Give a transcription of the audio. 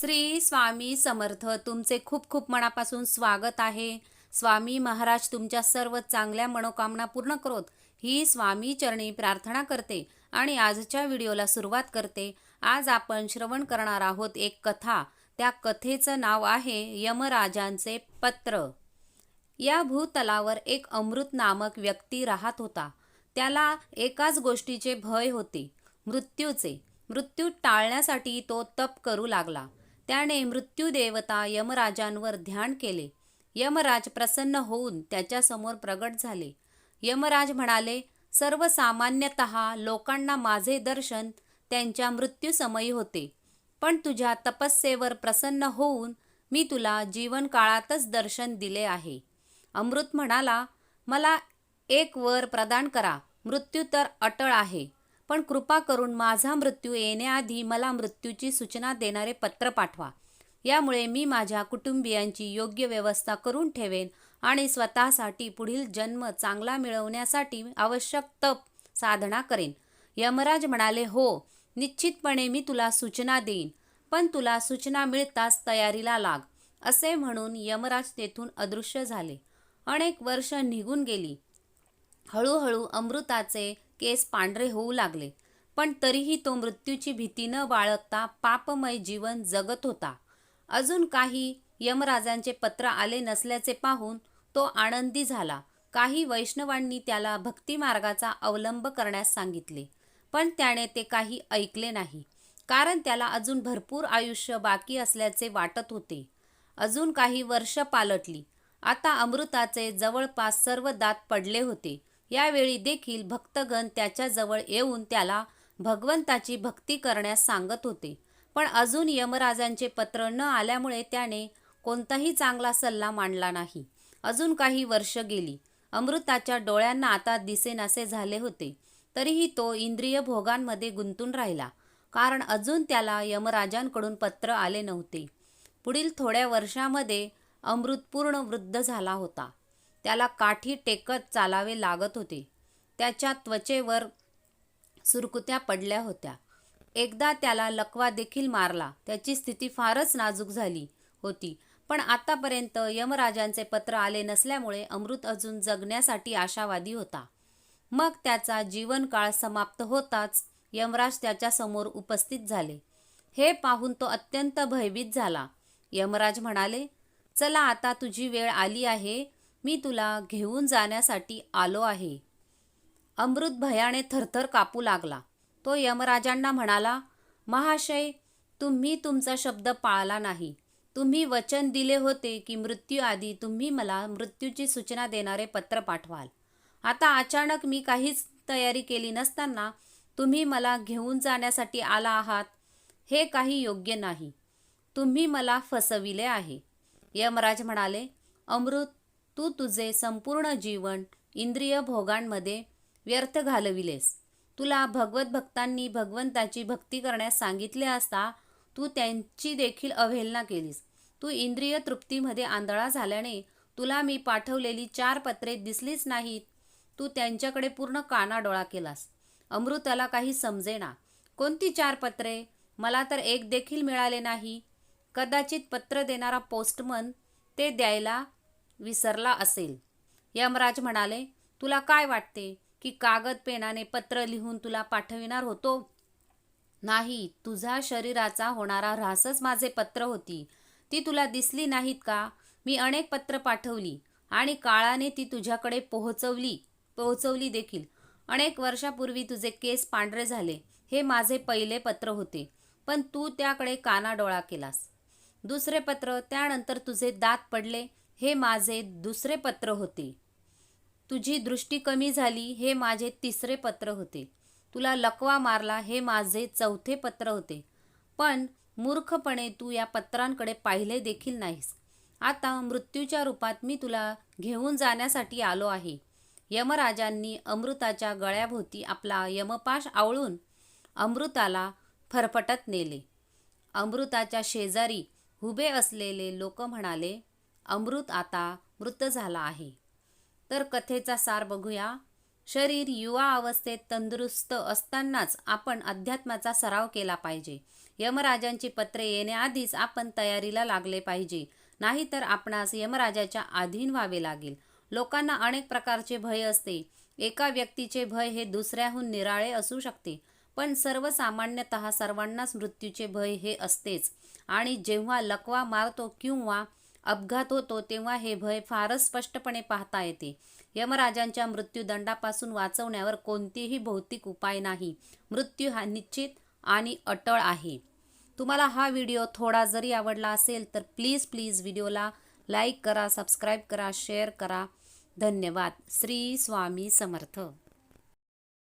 श्री स्वामी समर्थ तुमचे खूप खूप मनापासून स्वागत आहे. स्वामी महाराज तुमच्या सर्व चांगल्या मनोकामना पूर्ण करोत. ही स्वामी चरणी प्रार्थना करते आणि आजच्या व्हिडिओला सुरुवात करते. आज आपण श्रवण करणार आहोत एक कथा. त्या कथेचं नाव आहे यमराजांचे पत्र. या भूतलावर एक अमृत नामक व्यक्ती राहत होता. त्याला एकाच गोष्टीचे भय होते. मृत्यूचे. मृत्यू टाळण्यासाठी तो तप करू लागला. त्याने मृत्यूदेवता यमराजांवर ध्यान केले. यमराज प्रसन्न होऊन त्याच्यासमोर प्रगट झाले. यमराज म्हणाले सर्वसामान्यत लोकांना माझे दर्शन त्यांच्या मृत्यूसमयी होते. पण तुझ्या तपस्येवर प्रसन्न होऊन मी तुला जीवनकाळातच दर्शन दिले आहे. अमृत म्हणाला मला एक वर प्रदान करा. मृत्यू तर अटळ आहे. पण कृपा करून माझा मृत्यू येण्याआधी मला मृत्यूची सूचना देणारे पत्र पाठवा. यामुळे मी माझ्या कुटुंबियांची योग्य व्यवस्था करून ठेवेन आणि स्वतःसाठी पुढील जन्म चांगला मिळवण्यासाठी आवश्यक तप साधना करेन. यमराज म्हणाले हो निश्चितपणे मी तुला सूचना देईन पण तुला सूचना मिळताच तयारीला लाग असे म्हणून यमराज तेथून अदृश्य झाले. अनेक वर्ष निघून गेली. हळूहळू अमृताचे केस पांढरे होऊ लागले. पण तरीही तो मृत्यूची भीती न बाळगता पापमय जीवन जगत होता. अजून काही यमराजांचे पत्र आले नसल्याचे पाहून तो आनंदी झाला. काही वैष्णवांनी त्याला भक्तिमार्गाचा अवलंब करण्यास सांगितले पण त्याने ते काही ऐकले नाही कारण त्याला अजून भरपूर आयुष्य बाकी असल्याचे वाटत होते. अजून काही वर्ष पालटली. आता अमृताचे जवळपास सर्व दात पडले होते. यावेळी देखील भक्तगण त्याच्याजवळ येऊन त्याला भगवंताची भक्ती करण्यास सांगत होते. पण अजून यमराजांचे पत्र न आल्यामुळे त्याने कोणताही चांगला सल्ला मांडला नाही. अजून काही वर्ष गेली. अमृताच्या डोळ्यांना आता दिसेनासे झाले होते. तरीही तो इंद्रिय भोगांमध्ये गुंतून राहिला. कारण अजून त्याला यमराजांकडून पत्र आले नव्हते. पुढील थोड्या वर्षामध्ये अमृत पूर्ण वृद्ध झाला होता. त्याला काठी टेकत चालावे लागत होते. त्याच्या त्वचेवर सुरकुत्या पडल्या होत्या. एकदा त्याला लकवा देखील मारला. त्याची स्थिती फारच नाजूक झाली होती. पण आतापर्यंत यमराजांचे पत्र आले नसल्यामुळे अमृत अजून जगण्यासाठी आशावादी होता. मग त्याचा जीवनकाळ समाप्त होताच यमराज त्याच्यासमोर उपस्थित झाले. हे पाहून तो अत्यंत भयभीत झाला. यमराज म्हणाले चला आता तुझी वेळ आली आहे. मी तुला घेऊन जाण्यासाठी आलो आहे. अमृत भयाने थरथर कापू लागला. तो यमराजांना म्हणाला महाशय तुम्ही तुमचा शब्द पाळला नाही. तुम्ही वचन दिले होते की मृत्यूआधी तुम्ही मला मृत्यूची सूचना देणारे पत्र पाठवाल. आता अचानक मी काहीच तयारी केली नसताना तुम्ही मला घेऊन जाण्यासाठी आला आहात. हे काही योग्य नाही. तुम्ही मला फसविले आहे. यमराज म्हणाले अमृत तू तुझे संपूर्ण जीवन इंद्रिय भोगांमध्ये व्यर्थ घालविलेस. तुला भगवत भक्तांनी भगवंताची भक्ती करण्यास सांगितले असता तू त्यांची देखील अवहेलना केलीस. तू इंद्रिय तृप्तीमध्ये आंधळा झाल्याने तुला मी पाठवलेली चार पत्रे दिसलीच नाहीत. तू त्यांच्याकडे पूर्ण कानाडोळा केलास. अमृताला काही समजेना. कोणती चार पत्रे? मला तर एक देखील मिळाले नाही. कदाचित पत्र देणारा पोस्टमन ते द्यायला विसरला असेल. यमराज म्हणाले तुला काय वाटते की कागद पेनाने पत्र लिहून तुला पाठविणार होतो? नाही तुझा शरीराचा होणारा ऱ्हासच माझे पत्र होती. ती तुला दिसली नाहीत का? मी अनेक पत्र पाठवली आणि काळाने ती तुझ्याकडे पोहोचवली पोहोचवली देखील. अनेक वर्षापूर्वी तुझे केस पांढरे झाले. हे माझे पहिले पत्र होते. पण तू त्याकडे कानाडोळा केलास. दुसरे पत्र त्यानंतर तुझे दात पडले. हे माझे दुसरे पत्र होते. तुझी दृष्टी कमी झाली हे माझे तिसरे पत्र होते. तुला लकवा मारला हे माझे चौथे पत्र होते. पण मूर्खपणे तू या पत्रांकडे पाहिले देखील नाहीस. आता मृत्यूच्या रूपात मी तुला घेऊन जाण्यासाठी आलो आहे. यमराजांनी अमृताच्या गळ्याभोवती आपला यमपाश आवळून अमृताला फरफटत नेले. अमृताच्या शेजारी उभे असलेले लोक म्हणाले अमृत आता मृत झाला आहे. तर कथेचा सार बघूया. शरीर युवा अवस्थेत तंदुरुस्त असतानाच आपण अध्यात्माचा सराव केला पाहिजे. यमराजांची पत्रे येण्याआधीच आपण तयारीला लागले पाहिजे. नाहीतर आपणास यमराजाच्या अधीन व्हावे लागेल. लोकांना अनेक प्रकारचे भय असते. एका व्यक्तीचे भय हे दुसऱ्याहून निराळे असू शकते. पण सर्वसामान्यत सर्वांनाच मृत्यूचे भय हे असतेच. आणि जेव्हा लकवा मारतो किंवा अपघात होतो तेव्हा हे भय फारच स्पष्टपणे पाहता येते. यमराजांच्या मृत्यूदंडापासून वाचवण्यावर कोणतेही भौतिक उपाय नाही. मृत्यू हा निश्चित आणि अटळ आहे. तुम्हाला हा व्हिडिओ थोडा जरी आवडला असेल तर प्लीज प्लीज व्हिडिओला लाईक करा सबस्क्राईब करा शेअर करा. धन्यवाद. श्री स्वामी समर्थ.